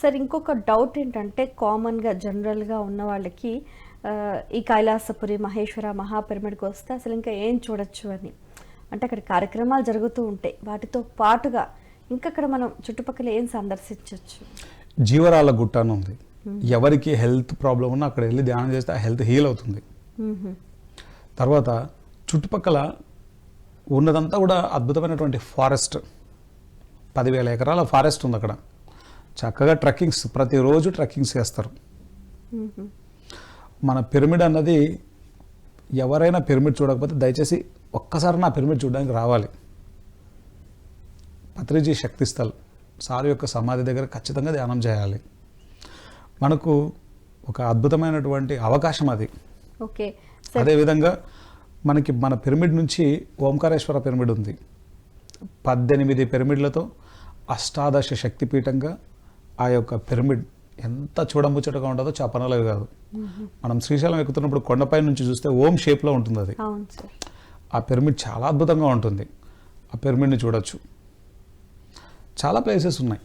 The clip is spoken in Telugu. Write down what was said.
సార్ ఇంకొక డౌట్ ఏంటంటే కామన్గా జనరల్గా ఉన్న వాళ్ళకి ఈ కైలాసపురి మహేశ్వర మహాపిరమిడ్కి వస్తే అసలు ఇంకా ఏం చూడొచ్చు అని. అంటే అక్కడ కార్యక్రమాలు జరుగుతూ ఉంటాయి వాటితో పాటుగా ఇంకా అక్కడ మనం చుట్టుపక్కల ఏం సందర్శించవచ్చు జీవరాల గుట్ట అని ఉంది. ఎవరికి హెల్త్ ప్రాబ్లం ఉన్నా అక్కడ వెళ్ళి ధ్యానం చేస్తే ఆ హెల్త్ హీల్ అవుతుంది. తర్వాత చుట్టుపక్కల ఉన్నదంతా కూడా అద్భుతమైనటువంటి ఫారెస్ట్. పదివేల ఎకరాల ఫారెస్ట్ ఉంది అక్కడ. చక్కగా ట్రెక్కింగ్స్ ప్రతిరోజు ట్రెక్కింగ్స్ చేస్తారు. మన పిరమిడ్ అన్నది ఎవరైనా పిరమిడ్ చూడకపోతే దయచేసి ఒక్కసారి నా పిరమిడ్ చూడడానికి రావాలి. పత్రిజీ శక్తిస్థల్ సార్ యొక్క సమాధి దగ్గర ఖచ్చితంగా ధ్యానం చేయాలి. మనకు ఒక అద్భుతమైనటువంటి అవకాశం అది. ఓకే. అదేవిధంగా మనకి మన పిరమిడ్ నుంచి ఓంకారేశ్వర పిరమిడ్ ఉంది. పద్దెనిమిది పిరమిడ్లతో అష్టాదశ శక్తిపీఠంగా ఆ యొక్క పిరమిడ్ ఎంత చూడముచ్చటగా ఉంటుందో చెప్పనలేదు కాదు. మనం శ్రీశైలం ఎక్కుతున్నప్పుడు కొండపై నుంచి చూస్తే ఓం షేప్లో ఉంటుంది అది. ఆ పిరమిడ్ చాలా అద్భుతంగా ఉంటుంది. ఆ పిరమిడ్ని చూడొచ్చు. చాలా ప్లేసెస్ ఉన్నాయి.